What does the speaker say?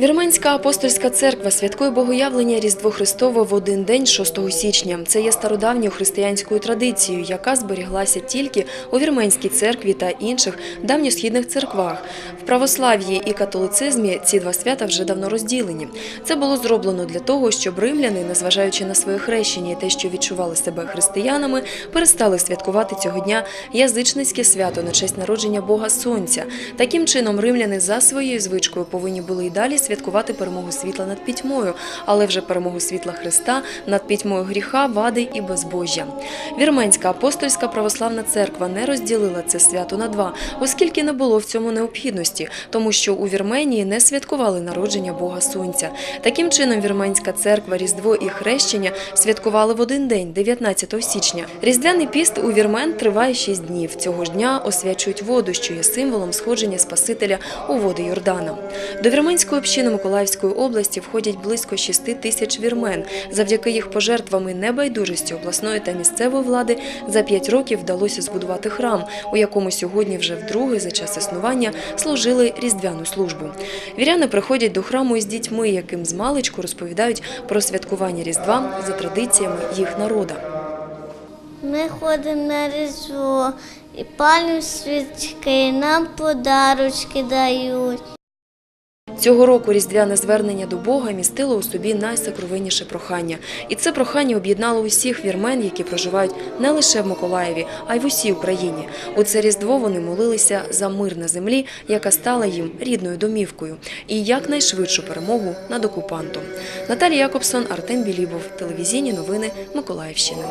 Вірменська апостольська церква святкує богоявлення Різдво Христове в один день 6 січня. Це є стародавньою християнською традицією, яка зберіглася тільки у вірменській церкві та інших давньосхідних церквах. В православ'ї і католицизмі ці два свята вже давно розділені. Це було зроблено для того, щоб римляни, незважаючи на своє хрещення і те, що відчували себе християнами, перестали святкувати цього дня язичницьке свято на честь народження Бога Сонця. Таким чином, римляни за своєю звичкою повинні були і далі святкувати перемогу світла над пітьмою, але вже перемогу світла Христа над пітьмою гріха, вади і безбожжя. Вірменська апостольська православна церква не розділила це свято на два, оскільки не було в цьому необхідності, тому що у Вірменії не святкували народження Бога Сонця. Таким чином, Вірменська церква Різдво і Хрещення святкували в один день, 19 січня. Різдвяний піст у Вірмен триває 6 днів. Цього ж дня освячують воду, що є символом сходження Спасителя у води Йордана. До вірменської общини Миколаївської області входять близько 6 тисяч вірмен. Завдяки їх пожертвам і небайдужості обласної та місцевої влади за 5 років вдалося збудувати храм, у якому сьогодні вже вдруге за час існування служили різдвяну службу. Віряни приходять до храму із дітьми, яким змалечку розповідають про святкування Різдва за традиціями їх народа. Ми ходимо на різдво і палимо свічки, нам подарочки дають. Цього року різдвяне звернення до Бога містило у собі найсокровенніше прохання. І це прохання об'єднало усіх вірмен, які проживають не лише в Миколаєві, а й в усій Україні. У це різдво вони молилися за мир на землі, яка стала їм рідною домівкою, і якнайшвидшу перемогу над окупантом. Наталія Якобсон, Артем Білібов, телевізійні новини Миколаївщини.